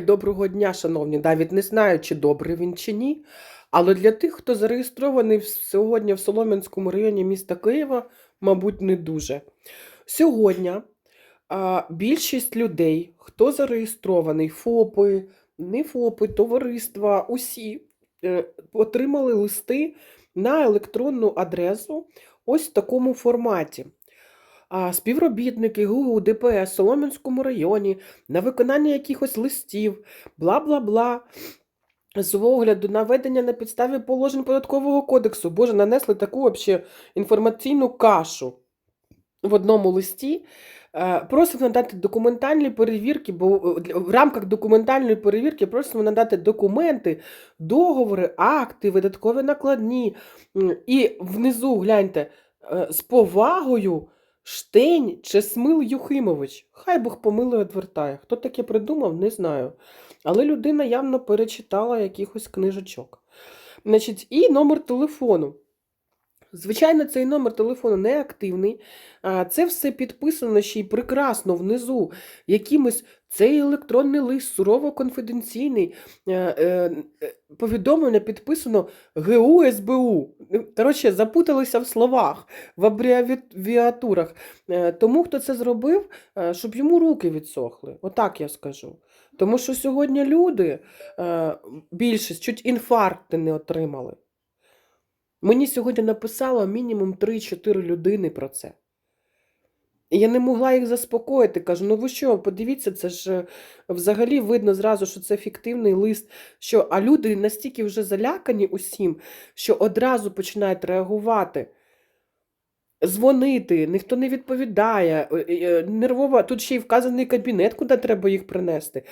Доброго дня, шановні. Навіть не знаю, чи добрий він чи ні. Але для тих, хто зареєстрований сьогодні в Солом'янському районі міста Києва, мабуть, не дуже. Сьогодні а, більшість людей, хто зареєстрований, ФОПи, не ФОПи, товариства, усі е, отримали листи на електронну адресу ось в такому форматі. А співробітники ГУ, ДПС Солом'янському районі на виконання якихось листів, бла бла бла. З огляду на ведення на підставі положень податкового кодексу, боже, нанесли таку вообще інформаційну кашу в одному листі. Е, Просимо надати документальні перевірки, бо е, в рамках документальної перевірки просимо надати документи, договори, акти, видаткові накладні. І внизу гляньте е, з повагою Штень Чесмил Юхимович. Хай Бог помилує відвертає. Хто таке придумав, не знаю. Але людина явно перечитала якихось книжечок. Значить, і номер телефону. Звичайно, цей номер телефону не активний. Це все підписано ще й прекрасно внизу. Якимось цей електронний лист сурово конфіденційний. е, е, е, Повідомлення підписано ГУ СБУ. Коротше, запуталися в словах, в абревіатурах. Тому, хто це зробив, щоб йому руки відсохли. Отак я скажу. Тому що сьогодні люди, більшість, чуть інфаркти не отримали. Мені сьогодні написало мінімум 3-4 людини про це. І я не могла їх заспокоїти. Кажу, ну ви що, подивіться, це ж е, взагалі видно зразу, що це фіктивний лист. Що, а люди настільки вже залякані усім, що одразу починають реагувати. Дзвонити, ніхто не відповідає. е, е, Нервова, тут ще й вказаний кабінет, куди треба їх принести.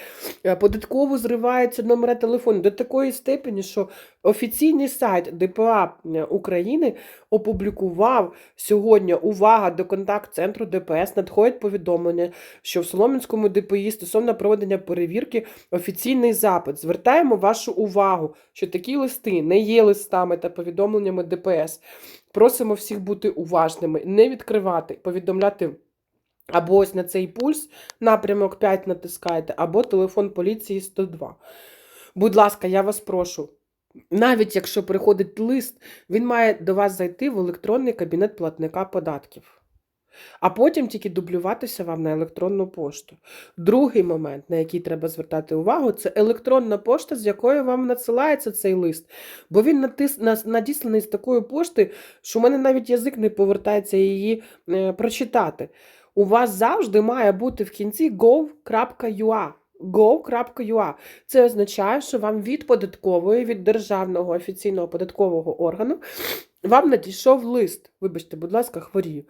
Е, Податково зриваються номера телефону до такої степені, що офіційний сайт ДПА України опублікував сьогодні увага до контакт-центру ДПС. Надходять повідомлення, що в Солом'янському ДПІ стосовно проведення перевірки офіційний запит. Звертаємо вашу увагу, що такі листи не є листами та повідомленнями ДПС. Просимо всіх бути уважними, не відкривати, повідомляти. Або ось на цей пульс напрямок 5 натискаєте, або телефон поліції 102. Будь ласка, я вас прошу. Навіть якщо приходить лист, він має до вас зайти в електронний кабінет платника податків, а потім тільки дублюватися вам на електронну пошту. Другий момент, на який треба звертати увагу, це електронна пошта, з якої вам надсилається цей лист. Бо він натис... надісланий з такої пошти, що в мене навіть язик не повертається її е, прочитати. У вас завжди має бути в кінці gov.ua. Gov.ua. Це означає, що вам від податкової, від державного офіційного податкового органу вам надійшов лист. Вибачте, будь ласка, хворію.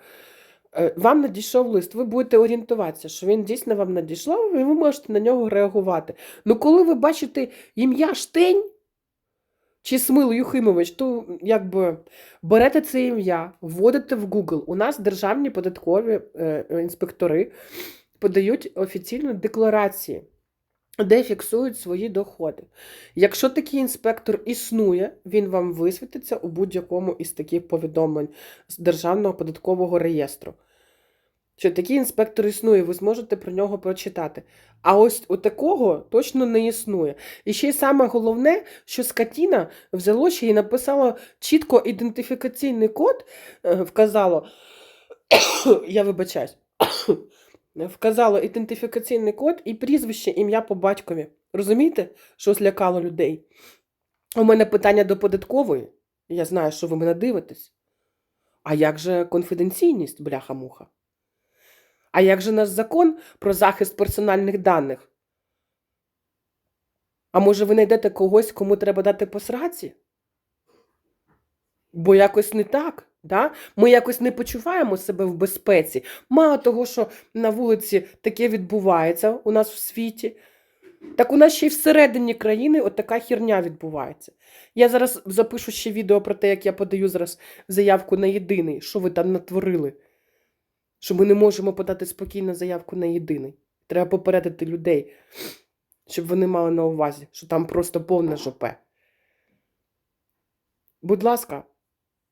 Е, Вам надійшов лист, ви будете орієнтуватися, що він дійсно вам надійшов, і ви можете на нього реагувати. Ну, коли ви бачите ім'я Штень чи Смил Юхимович, то якби берете це ім'я, вводите в Google. У нас державні податкові е, е, інспектори подають офіційні декларації, де фіксують свої доходи. Якщо такий інспектор існує, він вам висвітиться у будь-якому із таких повідомлень з Державного податкового реєстру. Що такий інспектор існує, ви зможете про нього прочитати. А ось у такого точно не існує. І ще й саме головне, що скотіна взяло ще і написало чітко ідентифікаційний код, е, вказало, я вибачаюсь, вказало ідентифікаційний код і прізвище, ім'я по батькові. Розумієте, що злякало людей? У мене питання до податкової. Я знаю, що ви мене дивитесь. А як же конфіденційність, бляха-муха? А як же наш закон про захист персональних даних? А може ви знайдете когось, кому треба дати посраці? Бо якось не так. Да? Ми якось не почуваємо себе в безпеці. Мало того, що на вулиці таке відбувається у нас в світі, так у нас ще й всередині країни от така херня відбувається. Я зараз запишу ще відео про те, як я подаю зараз заявку на єдиний, що ви там натворили. Що ми не можемо подати спокійно заявку на єдиний. Треба попередити людей, щоб вони мали на увазі, що там просто повне жопе. Будь ласка,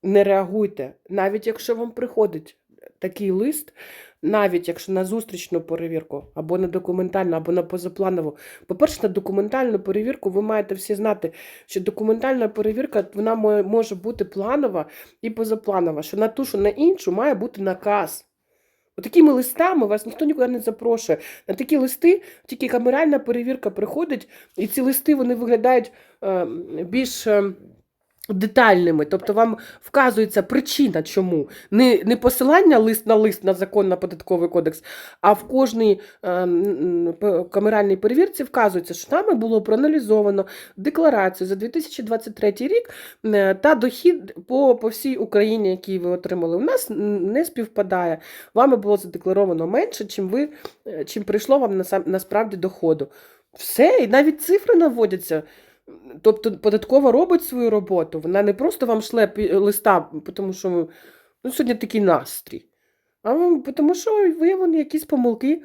не реагуйте, навіть якщо вам приходить такий лист, навіть якщо на зустрічну перевірку, або на документальну, або на позапланову. По-перше, на документальну перевірку ви маєте всі знати, що документальна перевірка вона може бути планова і позапланова, що на ту, що на іншу має бути наказ. Такими листами вас ніхто нікуди не запрошує. На такі листи тільки камеральна перевірка приходить, і ці листи вони виглядають е, більш е, детальними. Тобто вам вказується причина, чому. Не, не посилання лист на лист на закон на податковий кодекс, а в кожній е, камеральній перевірці вказується, що нами було проаналізовано декларацію за 2023 рік е, та дохід по, по всій Україні, який ви отримали. У нас не співпадає. Вами було задекларовано менше, чим ви е, чим прийшло вам насам- насправді доходу. Все, і навіть цифри наводяться. Тобто податкова робить свою роботу. Вона не просто вам шле листа, тому що ну, сьогодні такий настрій, а тому що виявлені якісь помилки.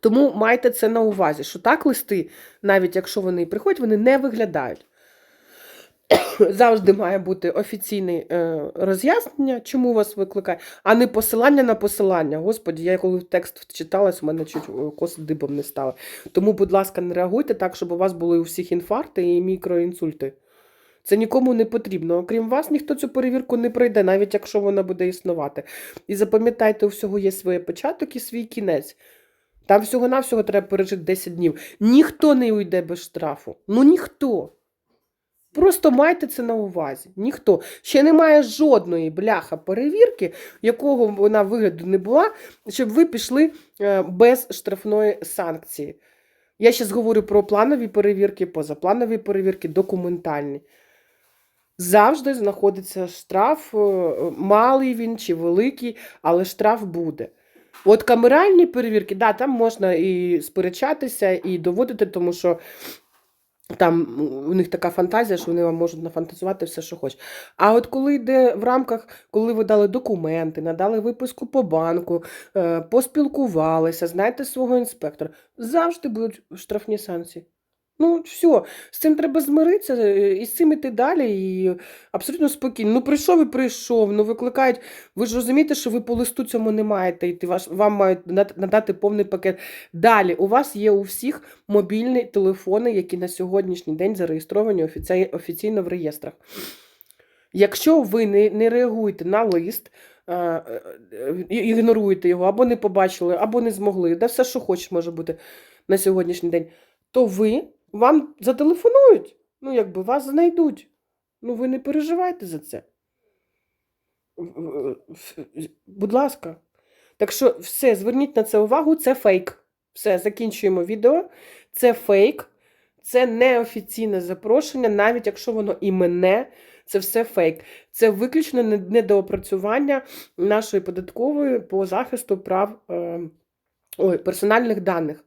Тому майте це на увазі, що так листи, навіть якщо вони приходять, вони не виглядають. Завжди має бути офіційне роз'яснення, чому вас викликає, а не посилання на посилання. Господі, я коли текст читалась, у мене чуть е, коси дибом не стали. Тому, будь ласка, не реагуйте так, щоб у вас були у всіх інфаркти і мікроінсульти. Це нікому не потрібно. Окрім вас, ніхто цю перевірку не пройде, навіть якщо вона буде існувати. І запам'ятайте, у всього є своє початок і свій кінець. Там всього-навсього треба пережити 10 днів. Ніхто не уйде без штрафу. Ну ніхто. Просто майте це на увазі. Ніхто. Ще немає жодної бляха перевірки, якого вона вигляду не була, щоб ви пішли е, без штрафної санкції. Я зараз говорю про планові перевірки, позапланові перевірки, документальні. Завжди знаходиться штраф, е, малий він чи великий, але штраф буде. От камеральні перевірки, да, там можна і сперечатися, і доводити, тому що там у них така фантазія, що вони вам можуть нафантазувати все, що хочуть. А от коли йде в рамках, коли ви дали документи, надали виписку по банку, е, поспілкувалися, знаєте свого інспектора, завжди будуть штрафні санкції. Ну, все, з цим треба змиритися, е, і з цим іти далі, і абсолютно спокійно. Ну, прийшов і прийшов, ну викликають. Ви ж розумієте, що ви по листу цьому не маєте йти, вам мають надати повний пакет. Далі, у вас є у всіх мобільні телефони, які на сьогоднішній день зареєстровані офіці- офіційно в реєстрах. Якщо ви не, не реагуєте на лист, е, е, ігноруєте його, або не побачили, або не змогли, да все, що хочеш, може бути на сьогоднішній день, то ви вам зателефонують, ну, якби вас знайдуть. Ну, ви не переживайте за це. Будь ласка. Так що все, зверніть на це увагу, це фейк. Все, закінчуємо відео. Це фейк, це неофіційне запрошення, навіть якщо воно іменне, це все фейк. Це виключно недоопрацювання нашої податкової по захисту прав е, ой, персональних даних.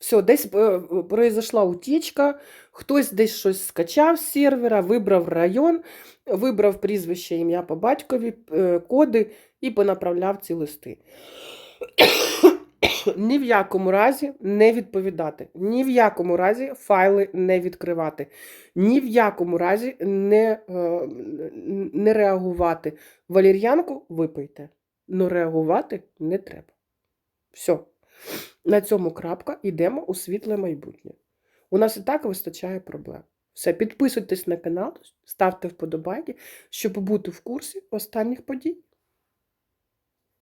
Все, десь е, произошла утічка, хтось десь щось скачав з сервера, вибрав район, вибрав прізвище, ім'я по батькові, е, коди і понаправляв ці листи. Ні в якому разі не відповідати, ні в якому разі файли не відкривати, ні в якому разі не, е, не реагувати. Валір'янку випийте, але реагувати не треба. Все. На цьому крапка, йдемо у світле майбутнє. У нас і так вистачає проблем. Все, підписуйтесь на канал, ставте вподобайки, щоб бути в курсі останніх подій.